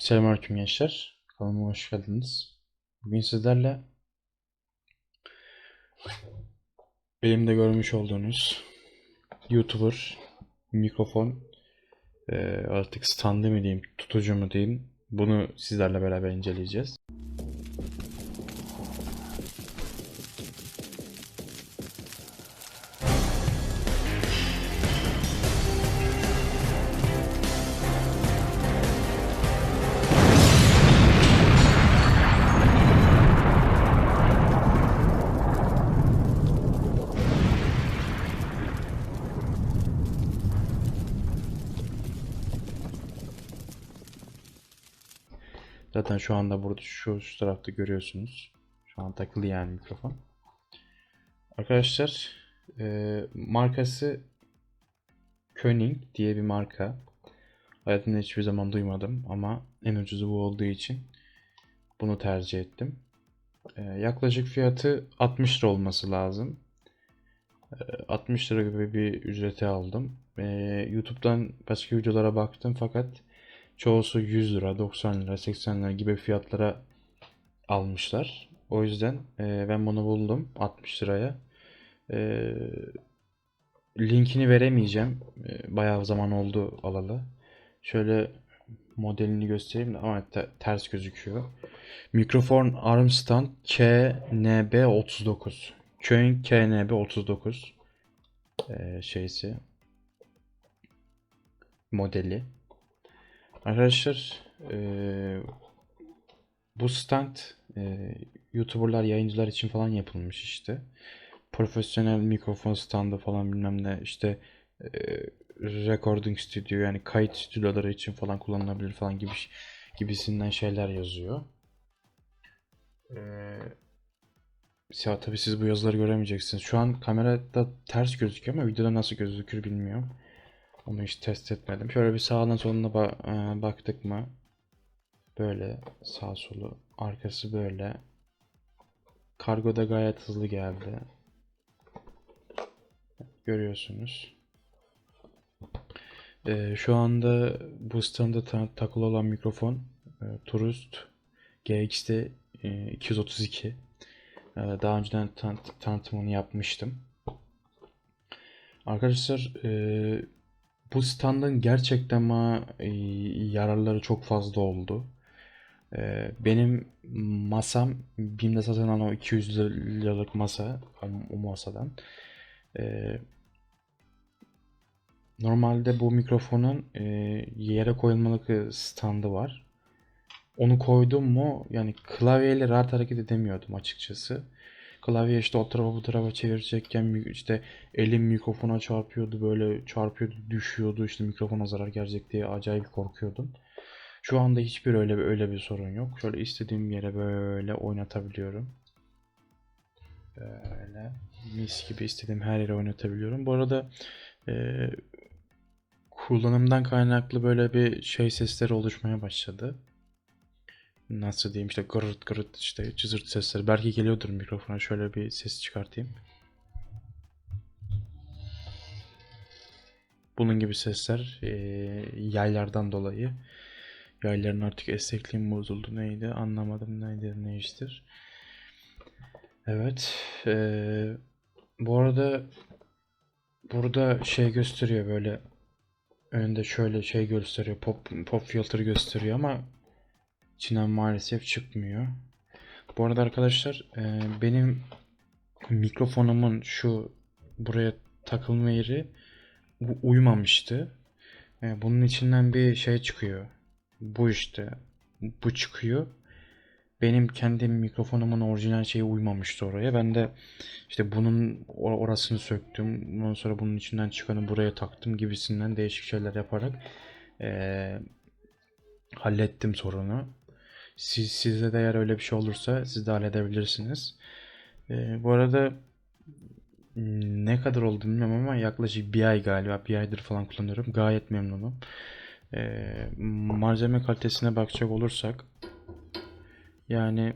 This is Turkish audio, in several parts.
Selamünaleyküm gençler. Kanalıma hoş geldiniz. Bugün sizlerle elimde görmüş olduğunuz YouTuber mikrofon eee, artık standı mı diyeyim, tutucu mu diyeyim bunu sizlerle beraber inceleyeceğiz. Zaten şu anda burada şu, şu tarafta görüyorsunuz. Şu an takılı yani mikrofon. Arkadaşlar eee, markası Koenig diye bir marka. Hayatımda hiçbir zaman duymadım ama en ucuzu bu olduğu için bunu tercih ettim. Eee, yaklaşık fiyatı 60 lira olması lazım. Eee, 60 lira gibi bir ücreti aldım. Eee, YouTube'dan başka videolara baktım fakat çoğusu 100 lira, 90 lira, 80 lira gibi fiyatlara almışlar. O yüzden eee, ben bunu buldum 60 liraya. Eee, linkini veremeyeceğim. Eee, bayağı zaman oldu alalı. Şöyle modelini göstereyim de ama te- ters gözüküyor. Mikrofon Armstand KNB39. Koenig KNB39 eee, şeysi modeli. Arkadaşlar eee, bu stand eee, YouTuber'lar, yayıncılar için falan yapılmış işte. Profesyonel mikrofon standı falan bilmem ne işte eee, recording stüdyo yani kayıt stüdyoları için falan kullanılabilir falan gibi gibisinden şeyler yazıyor. Eee ya tabii siz bu yazıları göremeyeceksiniz. Şu an kamerada ters gözüküyor ama videoda nasıl gözükür bilmiyorum. Onu hiç test etmedim. Şöyle bir sağdan soluna ba- e, baktık mı? Böyle sağ solu. Arkası böyle. Kargo da gayet hızlı geldi. Görüyorsunuz. Ee, şu anda bu standa ta- takılı olan mikrofon e, Turust GXT e, 232. Ee, daha önceden tanıt- tanıtımını yapmıştım. Arkadaşlar e, bu standın gerçekten bana e, yararları çok fazla oldu. E, benim masam BİM'de satılan o 200 liralık masa o masadan e, normalde bu mikrofonun yere koyulmalık standı var. Onu koydum mu yani klavyeyle rahat hareket edemiyordum açıkçası. Klavye işte o tarafa bu tarafa çevirecekken işte elim mikrofona çarpıyordu böyle çarpıyordu düşüyordu işte mikrofona zarar gelecek diye acayip korkuyordum. Şu anda hiçbir öyle bir öyle bir sorun yok. Şöyle istediğim yere böyle oynatabiliyorum. Böyle mis gibi istediğim her yere oynatabiliyorum. Bu arada eee, kullanımdan kaynaklı böyle bir şey sesleri oluşmaya başladı nasıl diyeyim işte gırırt gırırt işte cızırt sesleri belki geliyordur mikrofona şöyle bir ses çıkartayım. Bunun gibi sesler eee, yaylardan dolayı yayların artık esnekliği mi bozuldu neydi anlamadım neydi ne iştir. Evet eee, bu arada burada şey gösteriyor böyle önünde şöyle şey gösteriyor pop pop filter gösteriyor ama içinden maalesef çıkmıyor. Bu arada arkadaşlar e, benim mikrofonumun şu buraya takılma yeri uymamıştı. E, bunun içinden bir şey çıkıyor. Bu işte. Bu çıkıyor. Benim kendi mikrofonumun orijinal şeyi uymamıştı oraya. Ben de işte bunun or- orasını söktüm. Ondan sonra bunun içinden çıkanı buraya taktım gibisinden değişik şeyler yaparak e, hallettim sorunu. Siz, sizde de eğer öyle bir şey olursa siz de halledebilirsiniz. Ee, bu arada m, ne kadar oldu bilmiyorum ama yaklaşık bir ay galiba bir aydır falan kullanıyorum. Gayet memnunum. Ee, malzeme kalitesine bakacak olursak yani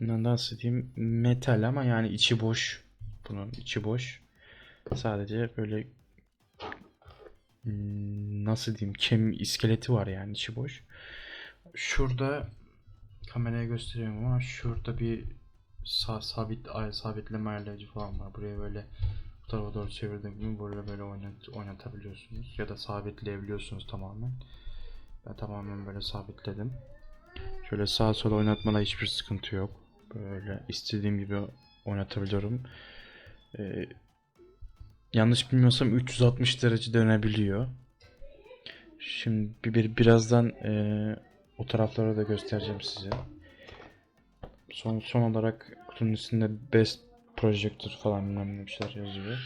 nasıl diyeyim metal ama yani içi boş. Bunun içi boş. Sadece böyle m, nasıl diyeyim kem iskeleti var yani içi boş. Şurada kameraya gösteriyorum ama şurada bir sa- sabit sabitleme ayarlayıcı falan var. Buraya böyle bu tarafa doğru çevirdiğim gibi böyle böyle oynat oynatabiliyorsunuz ya da sabitleyebiliyorsunuz tamamen. Ben tamamen böyle sabitledim. Şöyle sağa sola oynatmada hiçbir sıkıntı yok. Böyle istediğim gibi oynatabiliyorum. Ee, yanlış bilmiyorsam 360 derece dönebiliyor. Şimdi bir, bir birazdan eee, o tarafları da göstereceğim size. Son son olarak kutunun üstünde best projector falan bilmem ne bir şeyler yazıyor.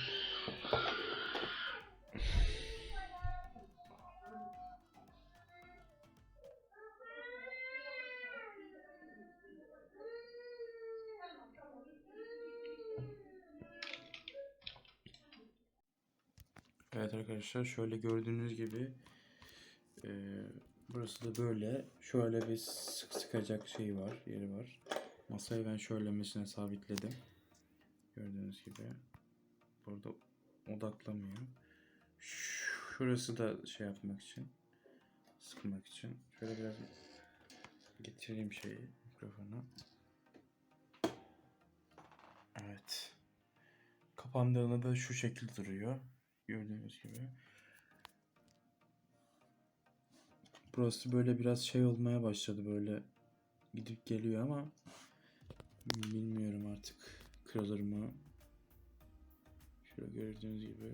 Evet arkadaşlar şöyle gördüğünüz gibi eee, burası da böyle şöyle bir sık sıkacak şey var yeri var. Masayı ben şöylemesine sabitledim. Gördüğünüz gibi burada odaklamıyor. Şurası da şey yapmak için sıkmak için şöyle biraz getireyim şeyi mikrofonu. Evet. Kapandığında da şu şekil duruyor. Gördüğünüz gibi. Burası böyle biraz şey olmaya başladı böyle gidip geliyor ama bilmiyorum artık kırılır mı. Şöyle gördüğünüz gibi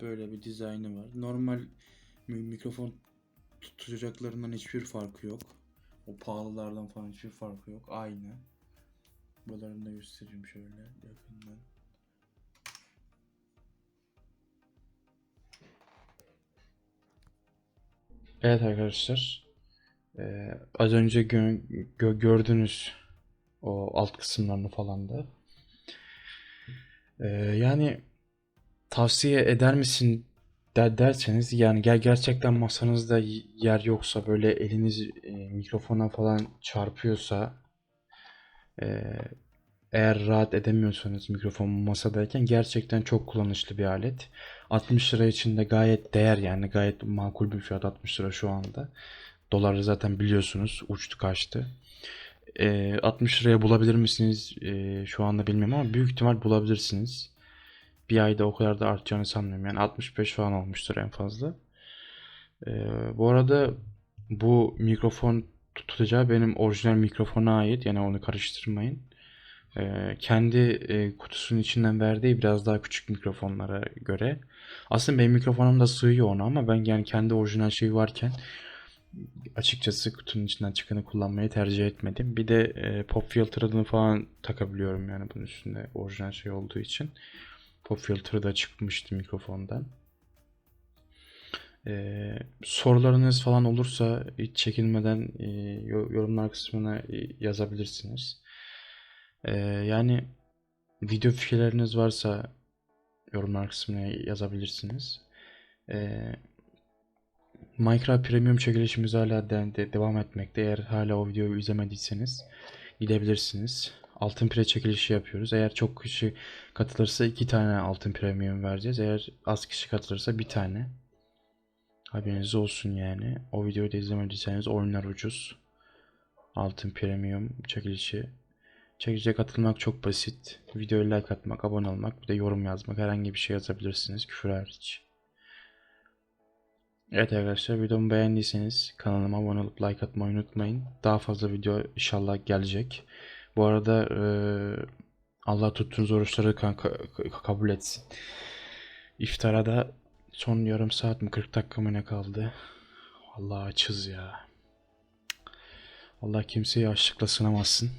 böyle bir dizaynı var. Normal mi- mikrofon tutacaklarından hiçbir farkı yok. O pahalılardan falan hiçbir farkı yok. Aynı. Buralarını da göstereyim şöyle yakından. Evet arkadaşlar. Ee, az önce gö- gö- gördünüz o alt kısımlarını falan da. Ee, yani tavsiye eder misin der derseniz yani gel gerçekten masanızda yer yoksa böyle eliniz e, mikrofona falan çarpıyorsa e, eğer rahat edemiyorsanız mikrofon masadayken gerçekten çok kullanışlı bir alet. 60 lira için de gayet değer yani gayet makul bir fiyat 60 lira şu anda. Doları zaten biliyorsunuz uçtu kaçtı. Ee, 60 liraya bulabilir misiniz? Ee, şu anda bilmiyorum ama büyük ihtimal bulabilirsiniz. Bir ayda o kadar da artacağını sanmıyorum. Yani 65 falan olmuştur en fazla. Ee, bu arada bu mikrofon tutacağı benim orijinal mikrofona ait. Yani onu karıştırmayın. Ee, kendi e, kutusunun içinden verdiği biraz daha küçük mikrofonlara göre. Aslında benim mikrofonum da sığıyor ona ama ben yani kendi orijinal şeyi varken açıkçası kutunun içinden çıkanı kullanmayı tercih etmedim. Bir de e, pop filter'ını falan takabiliyorum yani bunun üstünde orijinal şey olduğu için. Pop filter da çıkmıştı mikrofondan. E, sorularınız falan olursa hiç çekinmeden e, yo- yorumlar kısmına e, yazabilirsiniz. E, yani video fikirleriniz varsa yorumlar kısmına yazabilirsiniz. E, Minecraft Premium çekilişimiz hala de- de- devam etmekte. Eğer hala o videoyu izlemediyseniz gidebilirsiniz. Altın pire çekilişi yapıyoruz. Eğer çok kişi katılırsa iki tane altın premium vereceğiz. Eğer az kişi katılırsa bir tane. Haberiniz olsun yani. O videoyu da izlemediyseniz oyunlar ucuz. Altın premium çekilişi. Çekilişe katılmak çok basit. Videoya like atmak, abone olmak, bir de yorum yazmak. Herhangi bir şey yazabilirsiniz küfür hariç. Evet arkadaşlar videomu beğendiyseniz kanalıma abone olup like atmayı unutmayın. Daha fazla video inşallah gelecek. Bu arada eee, Allah tuttuğunuz oruçları kan- ka- kabul etsin. İftara da son yarım saat mi 40 dakika mı ne kaldı? Vallahi açız ya. Allah kimseyi açlıkla sınamasın.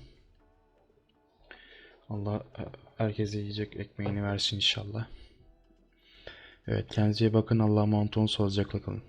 Allah e, herkese yiyecek ekmeğini versin inşallah. Evet kendinize bakın. Allah'a emanet olun. Sağlıcakla kalın.